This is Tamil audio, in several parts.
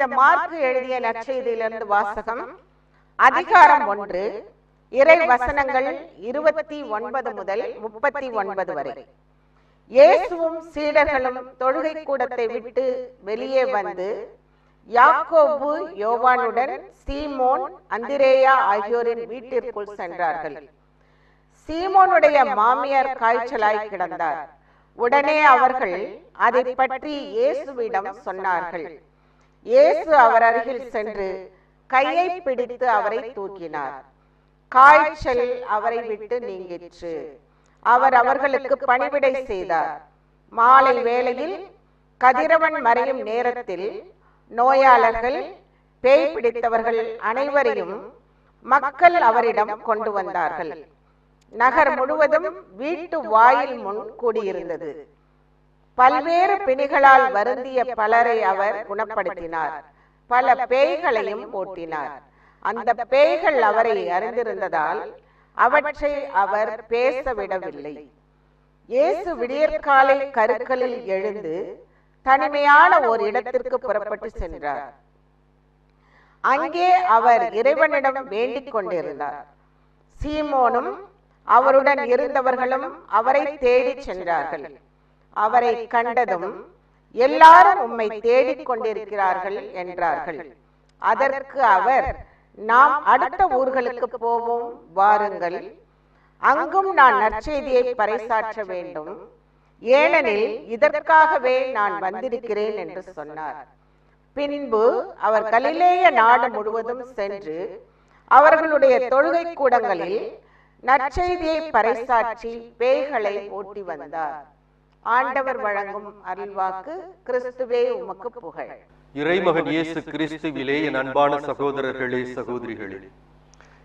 புனித மார்க்கு எழுதிய நற்செய்தியிலிருந்து வாசகம் அதிகாரம் ஒன்று இறை வசனங்கள் இருபத்தி ஒன்பது முதல் முப்பத்தி ஒன்பது வரை. இயேசுவும் சீடர்களும் தொழுகை கூடத்தை விட்டு வெளியே வந்து யாக்கோபு யோவானுடன் சீமோன் அந்திரேயா ஆகியோரின் வீட்டிற்குள் சென்றார்கள். சீமோனுடைய மாமியார் காய்ச்சலாய் கிடந்தார். உடனே அவர்கள் அதை பற்றி இயேசுவிடம் சொன்னார்கள். இயேசு அவர் அருகில் சென்று கையை பிடித்து அவரை தூக்கினார். காய்ச்சல் அவரை விட்டு நீங்கிற்று. அவர் அவர்களுக்கு பணிவிடை செய்தார். மாலை வேளையில் கதிரவன் மறையும் நேரத்தில் நோயாளர்கள் பேய் பிடித்தவர்கள் அனைவரையும் மக்கள் அவரிடம் கொண்டு வந்தார்கள். நகர் முழுவதும் வீட்டு வாயில் முன் கூடியிருந்தது. பல்வேறு பிணிகளால் வருந்திய பலரை அவர் குணப்படுத்தினார். பல பேய்களையும் போட்டினார் அந்த பேய்கள் அவரை அறிந்திருந்ததால் அவற்றை அவர் பேச விடவில்லை இயேசு விடியற்காலை கருக்களில் எழுந்து தனிமையான ஒரு இடத்திற்கு புறப்பட்டு சென்றார். அங்கே அவர் இறைவனிடம் வேண்டிக் கொண்டிருந்தார். சீமோனும் அவருடன் இருந்தவர்களும் அவரை தேடிச் சென்றார்கள். அவரை கண்டதும் எல்லாரும் உம்மை தேடிக் கொண்டிருக்கிறார்கள் என்றார்கள். அதற்கு அவர் நாம் அடுத்த ஊர்களுக்கு போவோம் வாருங்கள். அங்கும் நான் நற்செய்தியை பறைசாற்ற வேண்டும். ஏனெனில் இதற்காகவே நான் வந்திருக்கிறேன் என்று சொன்னார். பின்பு அவர் கலிலேய நாடு முழுவதும் சென்று அவர்களுடைய தொழுகை கூடங்களில் நற்செய்தியை பறைசாற்றி பேய்களை ஓட்டி வந்தார். ஆண்டவர் வழங்கும் அருள்வாக்கு கிறிஸ்துவே உமக்கு புகழ். இறைமகன் இயேசு கிறிஸ்துவிலே என் அன்பான சகோதரர்களே சகோதரிகளே.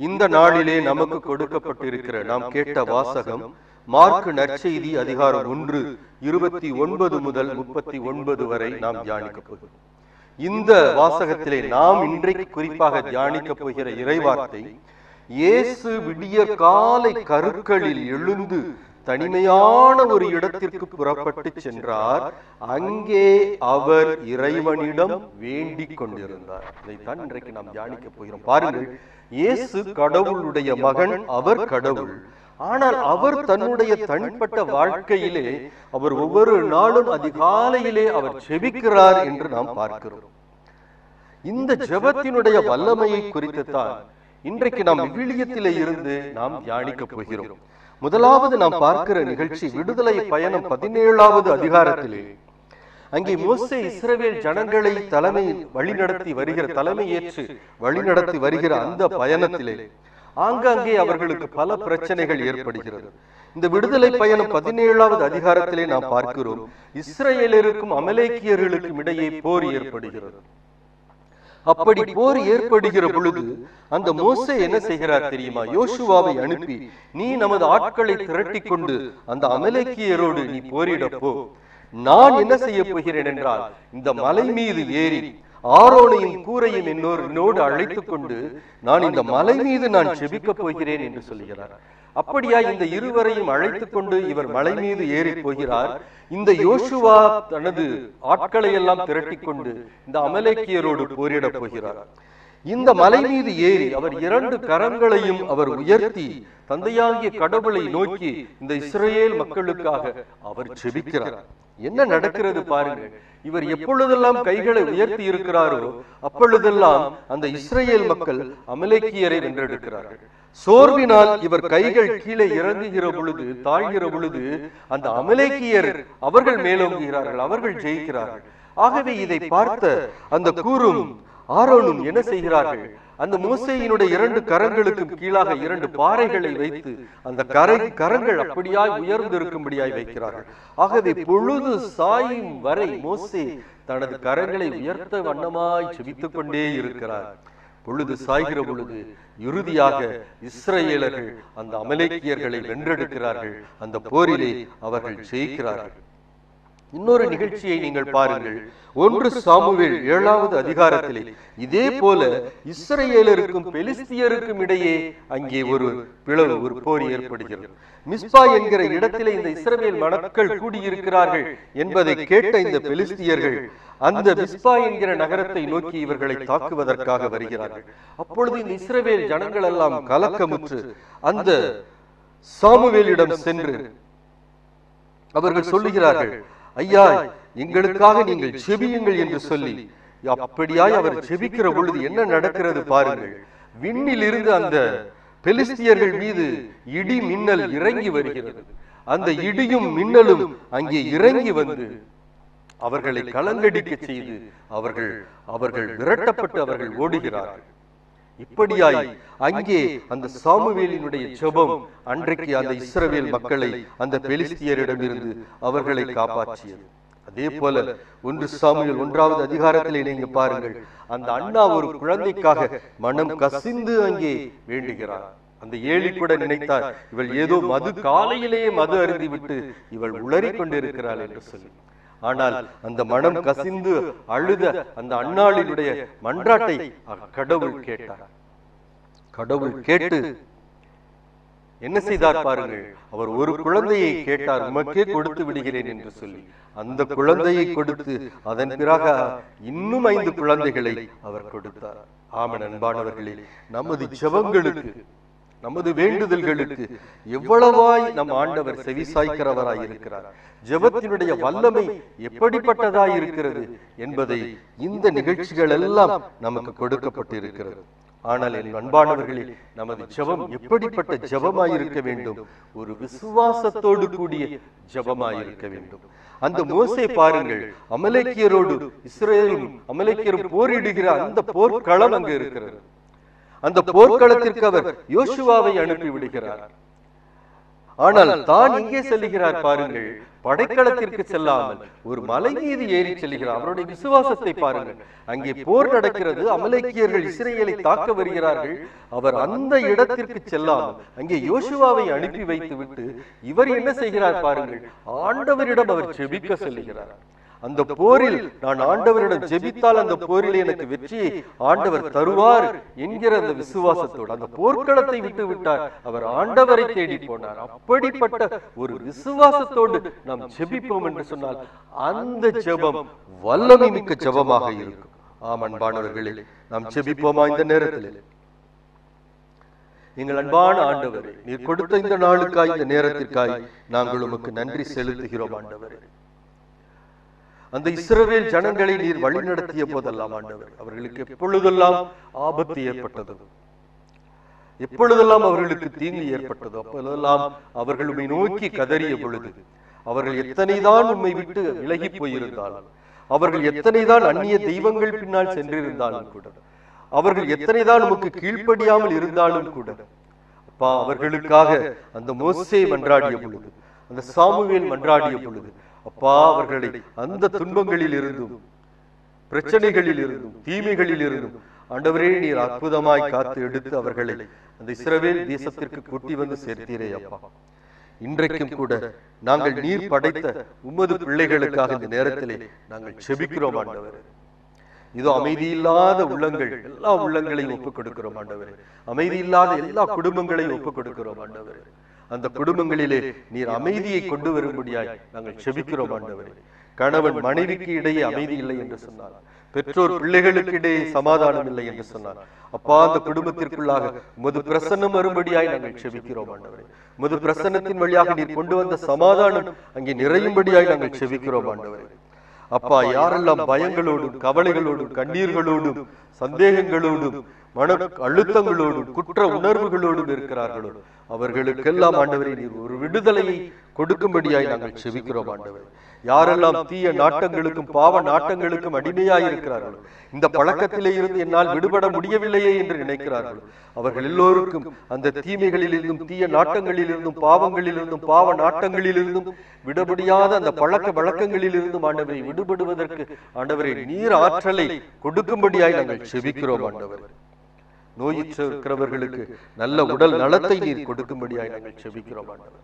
இந்த நாளிலே நமக்கு கொடுக்கப்பட்டிருக்கிற நாம் கேட்ட வாசகம் மார்க் நற்செய்தி அதிகாரம் ஒன்று இருபத்தி ஒன்பது முதல் முப்பத்தி ஒன்பது வரை நாம் தியானிக்க போகிறோம். இந்த வாசகத்திலே நாம் இன்றைக்கு குறிப்பாக தியானிக்க போகிற இறைவார்த்தை இயேசு விடிய காலை கருக்களில் எழுந்து தனிமையான ஒரு இடத்திற்கு புறப்பட்டு சென்றார். அங்கே அவர் இறைவனிடம் வேண்டிக் கொண்டிருந்தார். இதைத்தான் இன்றைக்கு நாம் தியானிக்க போகிறோம். பாருங்கள் இயேசு கடவுளுடைய மகன் அவர் கடவுள். ஆனால் அவர் தன்னுடைய தனிப்பட்ட வாழ்க்கையிலே அவர் ஒவ்வொரு நாளும் அதிகாலையிலே அவர் செபிக்கிறார் என்று நாம் பார்க்கிறோம். இந்த ஜெபத்தினுடைய வல்லமையை குறித்து தான் இன்றைக்கு நாம் விவிலியத்திலே இருந்து நாம் தியானிக்க போகிறோம். முதலாவது நாம் பார்க்கிற நிகழ்ச்சி விடுதலை பயணம் பதினேழாவது அதிகாரத்திலே. அங்கே மோசே இஸ்ரவேல் ஜனங்களை தலைமை வழிநடத்தி வருகிற தலைமை ஏற்று வழிநடத்தி வருகிற அந்த பயணத்திலே. ஆங்காங்கே அவர்களுக்கு பல பிரச்சனைகள் ஏற்படுகிறது. இந்த விடுதலை பயணம் பதினேழாவது அதிகாரத்திலே நாம் பார்க்கிறோம். இஸ்ரேலருக்கும் அமலேக்கியர்களுக்கும் இடையே போர் ஏற்படுகிறது. அப்படி போர் ஏற்படுகிற பொழுது அந்த மோசே என்ன செய்கிறார் தெரியுமா? யோசுவாவை அனுப்பி நீ நமது ஆட்களை திரட்டி கொண்டு அந்த அமலேக்கியரோடு நீ போரிட போ. நான் என்ன செய்ய போகிறேன் என்றால் இந்த மலை மீது ஏறி ஆரோனையும் கூரையும் என்னோர் என்னோடு அழைத்துக் கொண்டு நான் இந்த மலை மீது நான் செபிக்க போகிறேன் என்று சொல்கிறார். அப்படியா இந்த இருவரையும் அழைத்துக் கொண்டு இவர் மலை மீது ஏறி போகிறார். இந்த யோசுவா தனது ஆட்களை எல்லாம் திரட்டிக் கொண்டு இந்த அமலேக்கியரோடு போரிட போகிறார். இந்த மலை மீது ஏறி அவர் இரண்டு கரங்களையும் அவர் உயர்த்தி தந்தையாகிய கடவுளை நோக்கி இந்த இஸ்ரேல் மக்களுக்காக அவர் செபிக்கிறார். என்ன நடக்கிறது பாருங்க இவர் எப்பொழுதெல்லாம் கைகளை உயர்த்தி இருக்கிறாரோ அப்பொழுதெல்லாம் அந்த இஸ்ரேல் மக்கள் அமலேக்கியரை வென்றெடுக்கிறார்கள். சோர்வினால் இவர் கைகள் கீழே இறங்குகிற பொழுது தாழ்கிற பொழுது அந்த அமலேக்கியர் அவர்கள் மேலோங்குகிறார்கள் அவர்கள் ஜெயிக்கிறார்கள். ஆகவே இதை பார்த்த அந்த கூறும் ஆரோனும் என்ன செய்கிறார்கள்? அந்த மோசையினுடைய இரண்டு கரங்களுக்கும் கீழாக இரண்டு பாறைகளை வைத்து அந்த கரை கரங்கள் அப்படியாய் உயர்ந்து இருக்கும்படியாய் வைக்கிறார்கள். ஆகவே பொழுது சாயும் வரை மோசே தனது கரங்களை உயர்த்த வண்ணமாய் செபித்துக் கொண்டே இருக்கிறார். பொழுது சாய்கிற பொழுது இறுதியாக இஸ்ரேலர்கள் அந்த அமலேக்கியர்களை வென்றெடுக்கிறார்கள். அந்த போரிலே அவர்கள் ஜெயிக்கிறார்கள். இன்னொரு நிகழ்ச்சியை நீங்கள் பாருங்கள். ஒன்று சாமுவேல் ஏழாவது அதிகாரத்திலே. இதே போல இஸ்ரேலருக்கும் பெலிஸ்தியருக்கும் இடையே அங்கே ஒரு பிளவு ஒரு போர் ஏற்படுகிறது. மிஸ்பா என்கிற இடத்திலே இந்த இஸ்ரவேல் மணக்கள் கூடியிருக்கிறார்கள் என்பதை கேட்ட இந்த பெலிஸ்தியர்கள் அந்த மிஸ்பா என்கிற நகரத்தை நோக்கி இவர்களை தாக்குவதற்காக வருகிறார்கள். அப்பொழுது இந்த இஸ்ரவேல் ஜனங்கள் எல்லாம் கலக்கமுற்று அந்த சாமுவேலிடம் சென்று அவர்கள் சொல்லுகிறார்கள் ஐயா எங்களுக்காக நீங்கள் செபியுங்கள் என்று சொல்லி அப்படியாய் அவர் செபிக்கிற பொழுது என்ன நடக்கிறது பாருங்கள். விண்ணில் இருந்து அந்த பெலிஸ்தியர்கள் மீது இடி மின்னல் இறங்கி வருகிறது. அந்த இடியும் மின்னலும் அங்கே இறங்கி வந்து அவர்களை கலங்கடிக்க செய்து அவர்கள் அவர்கள் விரட்டப்பட்டு அவர்கள் ஓடுகிறார்கள். இப்படியாய் அங்கே அந்த சாமுவேலினுடைய ஜெபம் அன்றைக்கு அந்த இஸ்ரவேல் மக்களை அந்த பெலிஸ்தியரிடமிருந்து அவர்களை காப்பாற்றியது. அதே போல ஒன்று சாமுவேல் ஒன்றாவது அதிகாரத்திலே நீங்க பாருங்கள். அந்த அண்ணா ஒரு குழந்தைக்காக மனம் கசிந்து அங்கே வேண்டுகிறார் அந்த ஏழி கூட நினைத்தார் இவள் ஏதோ மது காலையிலேயே மது அருந்தி விட்டு இவள் உளறிக் கொண்டிருக்கிறாள் என்று சொல்லி. ஆனால் அந்த மனம் கசிந்து அழுத அந்த அண்ணாளினுடைய மன்றாட்டை கடவுள் கேட்டார். கடவுள் கேட்டு என்ன செய்தார் பாருங்கள். அவர் ஒரு குழந்தையை கேட்டார். உமக்கே கொடுத்து விடுகிறேன் என்று சொல்லி. அந்த குழந்தையை கொடுத்து அதன் பிறகு இன்னும் ஐந்து குழந்தைகளை அவர் கொடுத்தார். ஆமன் அன்பானவர்களே நமது ஜெபங்களுக்கு நமது வேண்டுதல்களுக்கு எவ்வளவாய் நம் ஆண்டவர் செவிசாய்க்கிறவராய் இருக்கிறார். ஜெபத்தினுடைய வல்லமை எப்படிப்பட்டதாய் இருக்கிறது என்பதை இந்த நிகழ்ச்சிகள் எல்லாம் நமக்கு கொடுக்கப்பட்டிருக்கிறது. ஆனால் என் அன்பானவர்களே நமது ஜெபம் எப்படிப்பட்ட ஜெபமாய் இருக்க வேண்டும்? ஒரு விசுவாசத்தோடு கூடிய ஜெபமாய் இருக்க வேண்டும். அந்த மோசே பாருங்கள் அமலேக்கியரோடு இஸ்ரேலும் அமலேக்கியரும் போரிடுகிற அந்த போர்க்களம் அங்கு இருக்கிறது. அந்த போர்க்களத்திற்கு அவர் யோசுவாவை அனுப்பி விடுகிறார் ஆனால் தான் எங்கே செல்லுகிறார் பாருங்கள். படைக்களத்திற்கு செல்லாமல் ஒரு மலை மீது ஏறி செல்கிறார். அவருடைய விசுவாசத்தை பாருங்கள். அங்கே போர் நடக்கிறது. அமலேக்கியர்கள் இஸ்ரேலை தாக்க வருகிறார்கள். அவர் அந்த இடத்திற்கு செல்லாமல் அங்கே யோசுவாவை அனுப்பி வைத்து விட்டு இவர் என்ன செய்கிறார் பாருங்கள். ஆண்டவரிடம் அவர் ஜெபிக்க செல்லுகிறார் அந்த போரில் நான் ஆண்டவரிடம் ஜெபித்தால் அந்த போரில் எனக்கு வெற்றி ஆண்டவர் தருவார் என்கிற அந்த விசுவாசத்தோடு. அந்த போர்க்களத்தை விட்டு விட்டார் அவர் ஆண்டவரை தேடி போனார். அப்படிப்பட்ட ஒரு விசுவாசத்தோடு நாம் ஜெபிப்போம் என்று சொன்னால் அந்த ஜெபம் வல்லமை மிக்க ஜெபமாக இருக்கும். ஆம் அன்பானவர்களே நாம் ஜெபிப்போமா இந்த நேரத்தில்? எங்கள் அன்பான ஆண்டவரே நீர் கொடுத்த இந்த நாளுக்காய் இந்த நேரத்திற்காய் நாங்கள் உமக்கு நன்றி செலுத்துகிறோம் ஆண்டவரே. அந்த இஸ்ரவேல் ஜனங்களை நீர் வழிநடத்திய போதெல்லாம் ஆண்டவர் அவர்களுக்கு எப்பொழுதெல்லாம் ஆபத்து ஏற்பட்டது எப்பொழுதெல்லாம் அவர்களுக்கு தீங்கு ஏற்பட்டதோ அப்பொழுதெல்லாம் அவர்கள் உண்மை நோக்கி கதறிய பொழுது அவர்கள் எத்தனைதான் உண்மை விட்டு விலகி போயிருந்தாலும் அவர்கள் எத்தனைதான் அந்நிய தெய்வங்கள் பின்னால் சென்றிருந்தாலும் கூட அவர்கள் எத்தனைதான் உமக்கு கீழ்ப்படியாமல் இருந்தாலும் கூட அப்பா அவர்களுக்காக அந்த மோசே மன்றாடிய பொழுது அந்த சாமுவேல் மன்றாடிய பொழுது அப்பா அவர்களை அந்த துன்பங்களில் இருந்தும் பிரச்சனைகளில் இருந்தும் தீமைகளில் இருந்தும் ஆண்டவரே நீர் அற்புதமாய் காத்து எடுத்து அவர்களை அந்த இஸ்ரவேல் தேசத்திற்கு கூட்டி வந்து சேர்த்தீரே அப்பா. இன்றைக்கும் கூட நாங்கள் நீர் படைத்த உமது பிள்ளைகளுக்காக இந்த நேரத்திலே நாங்கள் செபிக்கிறோம் ஆண்டவர். இதோ அமைதி இல்லாத உள்ளங்கள் எல்லா உள்ளங்களையும் ஒப்புக் கொடுக்கிறோம் ஆண்டவர். அமைதி இல்லாத எல்லா குடும்பங்களையும் ஒப்புக் கொடுக்கிறோம் ஆண்டவர். அந்த குடும்பங்களிலே நீர் அமைதியை கொண்டு வரும்படியாய் நாங்கள் செபிக்கிறோம் ஆண்டவரே. கணவன் மனைவிக்கு இடையே அமைதி இல்லை என்று சொன்னார். பெற்றோர் பிள்ளைகளுக்கு இடையே சமாதானம் இல்லை என்று சொன்னார். அப்பா அந்த குடும்பத்திற்குள்ளாக உமது பிரசன்னம் வரும்படியாய் நாங்கள் செபிக்கிறோம் ஆண்டவரே. உமது பிரசன்னத்தின் வழியாக நீர் கொண்டு வந்த சமாதானம் அங்கே நிறையும்படியாய் நாங்கள் செபிக்கிறோம் ஆண்டவரே. அப்பா யாரெல்லாம் பயங்களோடும் கவலைகளோடும் கண்ணீர்களோடும் சந்தேகங்களோடும் மன அழுத்தங்களோடும் குற்ற உணர்வுகளோடும் இருக்கிறார்களோ அவர்களுக்கெல்லாம் ஆண்டவரை நீர் ஒரு விடுதலையை கொடுக்கும்படியாய் நாங்கள் செபிக்கிறோம் ஆண்டவர். யாரெல்லாம் தீய நாட்டங்களுக்கும் பாவ நாட்டங்களுக்கும் அடிமையாய் இருக்கிறார்களோ இந்த பழக்கத்திலே இருந்து என்னால் விடுபட முடியவில்லையே என்று நினைக்கிறார்கள்? அவர்கள் எல்லோருக்கும் அந்த தீமைகளில் இருந்தும் தீய நாட்டங்களில் இருந்தும் பாவங்களில் இருந்தும் பாவ நாட்டங்களில் இருந்தும் விடமுடியாத அந்த பழக்க வழக்கங்களில் இருந்தும் ஆண்டவரை விடுபடுவதற்கு ஆண்டவரை நீர் ஆற்றலை கொடுக்கும்படியாய் நாங்கள் செபிக்கிறோம் ஆண்டவர். நோயுற்று இருக்கிறவர்களுக்கு நல்ல உடல் நலத்தை நீர் கொடுக்கும்படியாய் நாங்கள் செபிக்கிறோம் ஆண்டவர்.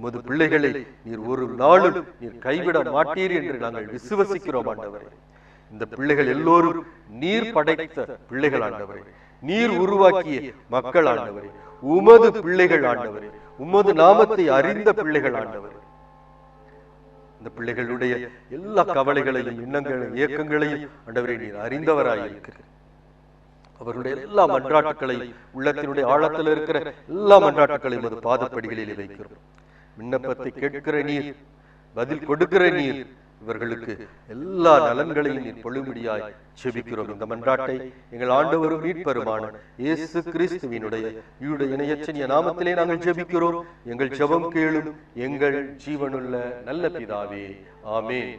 உமது பிள்ளைகளை நீர் ஒரு நாளும் நீர் கைவிட மாட்டீர் என்று நாங்கள் விசுவசிக்கிறோம் ஆண்டவரே. இந்த பிள்ளைகள் எல்லோரும் நீர் படைத்த பிள்ளைகள் ஆண்டவரே நீர் உருவாக்கிய மக்கள் ஆண்டவரே உமது பிள்ளைகள் ஆண்டவரே. உமது நாமத்தை அறிந்த பிள்ளைகள் ஆண்டவரே இந்த பிள்ளைகளுடைய எல்லா கவலைகளையும் எண்ணங்களையும் இயக்கங்களையும் ஆண்டவரே நீர் அறிந்தவராய் இருக்கிறீர் அவருடைய எல்லா மன்றாட்டுக்களையும் உள்ளத்தினுடைய ஆழத்தில் இருக்கிற எல்லா மன்றாட்டுக்களையும் அது பாதப்படிகளில் வைக்கிறோம். விண்ணப்பத்தை கேட்கிற நீர் பதில் கொடுக்கிற நீர் இவர்களுக்கு எல்லா நலன்களையும் நீர் பொழுமுடியாய் செபிக்கிறோம். இந்த மன்றாட்டை எங்கள் ஆண்டவரும் மீட்பெருமான இயேசு கிறிஸ்துவினுடைய இவருடைய இணையச்சனிய நாமத்திலே நாங்கள் ஜெபிக்கிறோம் எங்கள் ஜெபம் கேளும் எங்கள் ஜீவனுள்ள நல்ல பிதாவே. ஆமென்.